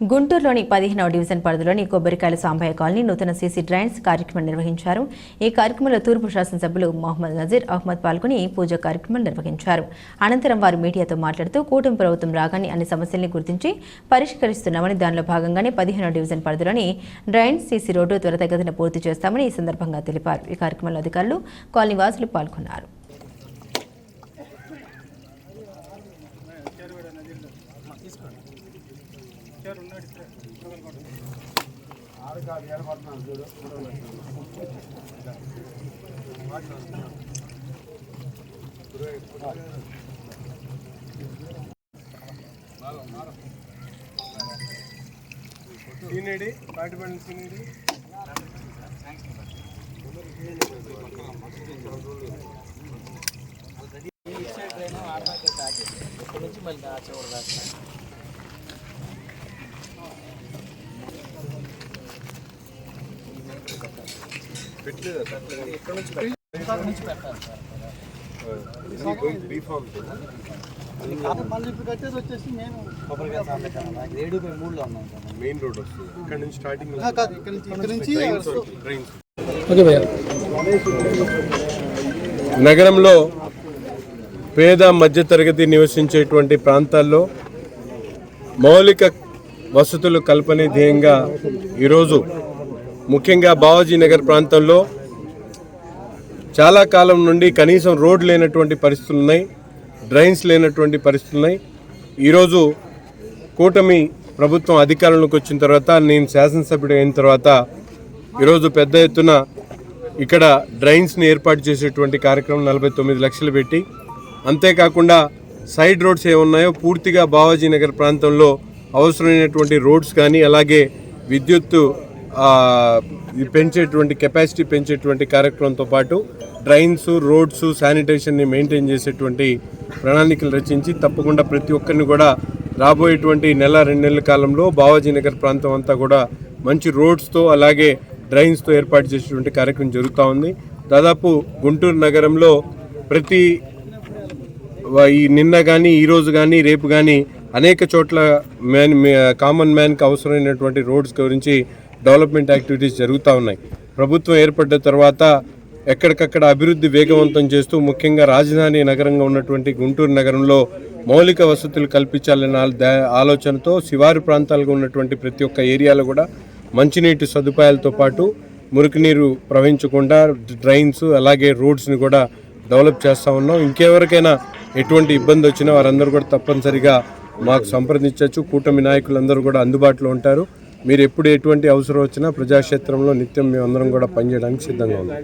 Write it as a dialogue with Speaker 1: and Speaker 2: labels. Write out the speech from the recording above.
Speaker 1: గుంటూరులోని పదిహేనవ డివిజన్ పరిధిలోని కొబ్బరికాయల సాంబయ్య కాలనీ నూతన సీసీ డ్రైన్స్ కార్యక్రమం నిర్వహించారు. ఈ కార్యక్రమంలో తూర్పు శాసనసభ్యులు మహమ్మద్ నజీర్ అహ్మద్ పాల్గొని పూజ కార్యక్రమం నిర్వహించారు. అనంతరం వారు మీడియాతో మాట్లాడుతూ కూటమి ప్రభుత్వం రాగానే అన్ని సమస్యల్ని గుర్తించి పరిష్కరిస్తున్నామని దానిలో భాగంగానే పదిహేనవ డివిజన్ పరిధిలోని డ్రైన్స్ సీసీ రోడ్డు త్వరితగతిన పూర్తి చేస్తామని ఈ సందర్భంగా తెలిపారు. ఈ కార్యక్రమంలో అధికారులు కాలనీ వాసులు పాల్గొన్నారు.
Speaker 2: ఆరు కాదు సీనిడి చూడు పెట్టలేదు ఎక్కడ నుంచి పెట్టాలి బీఫామ్
Speaker 3: మళ్ళీ ఇప్పుడు కట్టేది మళ్ళీ నేను ఏడు
Speaker 2: మెయిన్ రోడ్ వస్తుంది ఇక్కడ నుంచి స్టార్టింగ్ నగరంలో పేద మధ్యతరగతి నివసించేటువంటి ప్రాంతాల్లో మౌలిక వసతులు కల్పనే ధ్యేయంగా ఈరోజు ముఖ్యంగా బావాజీ నగర్ ప్రాంతంలో చాలా కాలం నుండి కనీసం రోడ్ లేనటువంటి పరిస్థితులు ఉన్నాయి డ్రైన్స్ లేనటువంటి పరిస్థితులు ఉన్నాయి. ఈరోజు కూటమి ప్రభుత్వం అధికారంలోకి వచ్చిన తర్వాత నేను శాసనసభ్యుడు అయిన తర్వాత ఈరోజు పెద్ద ఎత్తున ఇక్కడ డ్రైన్స్ని ఏర్పాటు చేసేటువంటి కార్యక్రమం నలభై తొమ్మిది లక్షలు పెట్టి అంతేకాకుండా సైడ్ రోడ్స్ ఏమున్నాయో పూర్తిగా బావాజీ నగర్ ప్రాంతంలో అవసరమైనటువంటి రోడ్స్ కానీ అలాగే విద్యుత్ పెంచేటువంటి కెపాసిటీ పెంచేటువంటి కార్యక్రమంతో పాటు డ్రైన్స్ రోడ్స్ శానిటేషన్ని మెయింటైన్ చేసేటువంటి ప్రణాళికలు రచించి తప్పకుండా ప్రతి ఒక్కరిని కూడా రాబోయేటువంటి నెల రెండు నెలల కాలంలో బావాజీ నగర్ ప్రాంతం అంతా కూడా మంచి రోడ్స్తో అలాగే డ్రైన్స్తో ఏర్పాటు చేసేటువంటి కార్యక్రమం జరుగుతూ ఉంది. దాదాపు గుంటూరు నగరంలో ప్రతి ఈ నిన్న కానీ ఈరోజు కానీ రేపు కానీ అనేక చోట్ల మ్యాన్ కామన్ మ్యాన్కి అవసరమైనటువంటి రోడ్స్ గురించి డెవలప్మెంట్ యాక్టివిటీస్ జరుగుతూ ఉన్నాయి. ప్రభుత్వం ఏర్పడ్డ తర్వాత ఎక్కడికక్కడ అభివృద్ధి వేగవంతం చేస్తూ ముఖ్యంగా రాజధాని నగరంగా ఉన్నటువంటి గుంటూరు నగరంలో మౌలిక వసతులు కల్పించాలనే ఆలోచనతో శివారు ప్రాంతాలుగా ఉన్నటువంటి ప్రతి ఒక్క ఏరియాలో కూడా మంచినీటి సదుపాయాలతో పాటు మురికినీరు ప్రవహించకుండా డ్రైన్స్ అలాగే రోడ్స్ని కూడా డెవలప్ చేస్తూ ఉన్నాం. ఇంకెవరికైనా ఎటువంటి ఇబ్బంది వచ్చినా వారందరూ కూడా తప్పనిసరిగా మాకు సంప్రదించవచ్చు. కూటమి నాయకులందరూ కూడా అందుబాటులో ఉంటారు. మీరు ఎప్పుడు ఎటువంటి అవసరం వచ్చినా ప్రజాక్షేత్రంలో నిత్యం మేమందరం కూడా పనిచేయడానికి సిద్ధంగా ఉన్నాం.